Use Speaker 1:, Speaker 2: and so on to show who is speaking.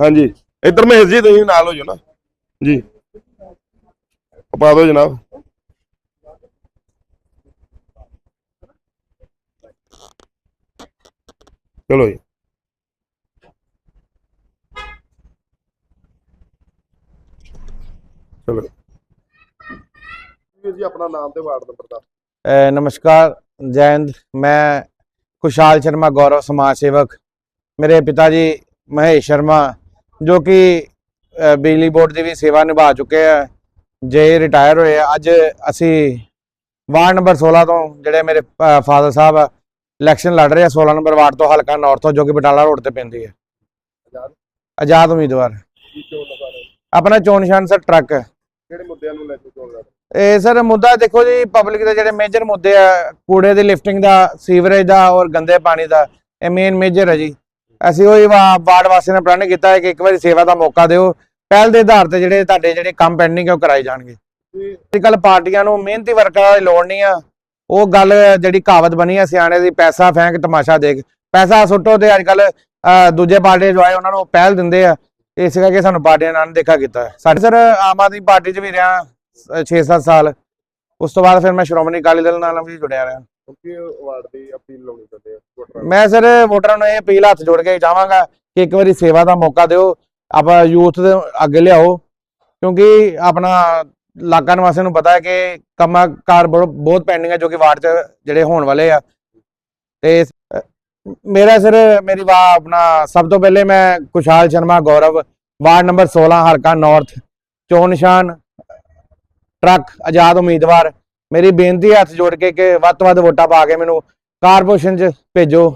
Speaker 1: ਹਾਂਜੀ। ਇੱਧਰ ਮਹੇਸ਼ ਜੀ ਤੁਸੀਂ ਨਾਲ ਹੋ ਜਾਓ ਨਾ। ਜੀ। ਪਾ ਦਿਓ ਜਨਾਬ। ਚਲੋ ਜੀ। ਚਲੋ। ਜੀ ਆਪਣਾ ਨਾਮ ਤੇ ਵਾਰਡ ਨੰਬਰ ਦਾ
Speaker 2: ਅ, ਨਮਸਕਾਰ ਜੈ ਹਿੰਦ। ਮੈਂ ਖੁਸ਼ਹਾਲ ਸ਼ਰਮਾ ਗੌਰਵ ਸਮਾਜ ਸੇਵਕ। ਮੇਰੇ ਪਿਤਾ ਜੀ ਮਹੇਸ਼ ਸ਼ਰਮਾ ਜੋ ਕਿ ਬਿਜਲੀ ਬੋਰਡ ਦੀ ਵੀ ਸੇਵਾ ਨਿਭਾ ਚੁੱਕੇ ਆ। ਜੇ ਰਿਟਾਇਰ ਹੋਏ ਆ ਅੱਜ ਅਸੀਂ ਵਾਰਡ ਨੰਬਰ 16 ਤੋਂ ਜਿਹੜੇ ਮੇਰੇ ਫਾਦਰ ਸਾਹਿਬ ਇਲੈਕਸ਼ਨ ਲੜ ਰਹੇ ਆ 16 ਨੰਬਰ ਵਾਰਡ ਤੋਂ ਹਲਕਾ ਨਾਰਥ ਤੋਂ ਜੋ ਕਿ ਬਟਾਲਾ ਰੋਡ ਤੇ ਪੈਂਦੀ ਹੈ
Speaker 1: ਆਜ਼ਾਦ?
Speaker 2: ਉਮੀਦਵਾਰ। ਆਪਣਾ ਚੋਣ ਨਿਸ਼ਾਨ ਸਰ ਟਰੱਕ।
Speaker 1: ਕਿਹੜੇ ਮੁੱਦਿਆਂ ਨੂੰ ਲੈ ਕੇ ਚੋਣ ਲੜ
Speaker 2: ਇਹ ਸਰ ਮੁੱਦਾ ਦੇਖੋ ਜੀ ਪਬਲਿਕ ਦੇ ਜਿਹੜੇ ਮੇਜਰ ਮੁੱਦੇ ਆ ਕੂੜੇ ਦੀ ਲਿਫਟਿੰਗ ਦਾ ਸੀਵਰੇਜ ਦਾ ਔਰ ਗੰਦੇ ਪਾਣੀ ਦਾ ਇਹ ਮੇਨ ਮੇਜਰ ਹੈ ਜੀ। ਅਸੀਂ ਉਹੀ ਵਾ- ਵਾਰਡ ਵਾਸੀਆਂ ਨੇ ਪ੍ਰਣ ਕੀਤਾ ਹੈ ਕਿ ਇੱਕ ਵਾਰੀ ਸੇਵਾ ਦਾ ਮੌਕਾ ਦਿਓ। ਪਹਿਲ ਦੇ ਆਧਾਰ ਤੇ ਜਿਹੜੇ ਤੁਹਾਡੇ ਜਿਹੜੇ ਕੰਮ ਪੈਂਡਿੰਗ ਹੈ ਉਹ ਕਰਾਏ ਜਾਣਗੇ।
Speaker 1: ਜੀ
Speaker 2: ਅੱਜ ਕੱਲ ਪਾਰਟੀਆਂ ਨੂੰ ਮਿਹਨਤੀ ਵਰਕਰਾਂ ਦੀ ਲੋੜ ਨਹੀਂ ਆ। ਉਹ ਗੱਲ ਜਿਹੜੀ ਕਹਾਵਤ ਬਣੀ ਆ, ਸਿਆਣੇ ਦੀ ਪੈਸਾ ਫੈਂਕ ਤਮਾਸ਼ਾ ਦੇਖ। ਪੈਸਾ ਸੁੱਟੋ ਤੇ ਅੱਜ ਕੱਲ ਦੂਜੇ ਪਾਰਟੀ ਜੋ ਆਏ ਉਹਨਾਂ ਨੂੰ ਪਹਿਲ ਦਿੰਦੇ ਆ। ਇਸ ਕਰਕੇ ਸਾਨੂੰ ਪਾਰਟੀਆਂ ਨਾਲ ਦੇਖਾ ਕੀਤਾ ਹੈ। ਸਾਡੇ ਸਰ, ਆਮ ਆਦਮੀ ਪਾਰਟੀ 'ਚ ਵੀ ਰਿਹਾ 6-7 ਸਾਲ। ਉਸ ਤੋਂ ਬਾਅਦ ਫਿਰ ਮੈਂ ਸ਼੍ਰੋਮਣੀ ਅਕਾਲੀ ਦਲ ਨਾਲ ਵੀ ਜੁੜਿਆ ਰਿਹਾ।
Speaker 1: ਕਿਉਂਕਿ ਵਾਰਡ ਦੀ ਅਪੀਲ ਲਾਉਣੀ ਚਾਹੁੰਦੇ ਆ ਵੋਟਰਾਂ ਨੂੰ।
Speaker 2: ਮੈਂ ਸਰ ਵੋਟਰਾਂ ਨੂੰ ਇਹ ਅਪੀਲ ਹੱਥ ਜੋੜ ਕੇ ਚਾਹਾਂਗਾ ਕਿ ਇੱਕ ਵਾਰੀ ਸੇਵਾ ਦਾ ਮੌਕਾ ਦਿਓ, ਆਪਾਂ ਯੂਥ ਦੇ ਅੱਗੇ ਲਿਆਓ, ਕਿਉਂਕਿ ਆਪਣਾ ਇਲਾਕਾ ਨਿਵਾਸੀਆਂ ਨੂੰ ਪਤਾ ਹੈ ਕਿ ਕੰਮਾਂ ਕਾਰ ਬਹੁਤ ਪੈਂਡਿੰਗ ਹੈ ਜੋ ਕਿ ਵਾਰਡ 'ਚ ਜਿਹੜੇ ਹੋਣ ਵਾਲੇ ਆ ਤੇ ਮੇਰਾ ਸਰ, ਮੇਰੀ ਵਾ, ਆਪਣਾ ਸਭ ਤੋਂ ਪਹਿਲੇ ਮੈਂ ਕੁਸ਼ਾਲ ਸ਼ਰਮਾ, ਗੌਰਵ, ਵਾਰਡ ਨੰਬਰ 16 ਹਰਕਾ ਨਾਰਥ ਚੋਣ ਨਿਸ਼ਾਨ, ਟਰੱਕ, ਆਜ਼ਾਦ ਉਮੀਦਵਾਰ ਮੇਰੀ ਬੇਨਤੀ ਹੈ ਹੱਥ ਜੋੜ ਕੇ ਕਿ ਵੱਧ ਤੋਂ ਵੱਧ ਵੋਟਾਂ ਪਾ ਕੇ ਮੈਨੂੰ ਕਾਰਪੋਰੇਸ਼ਨ 'ਚ ਭੇਜੋ।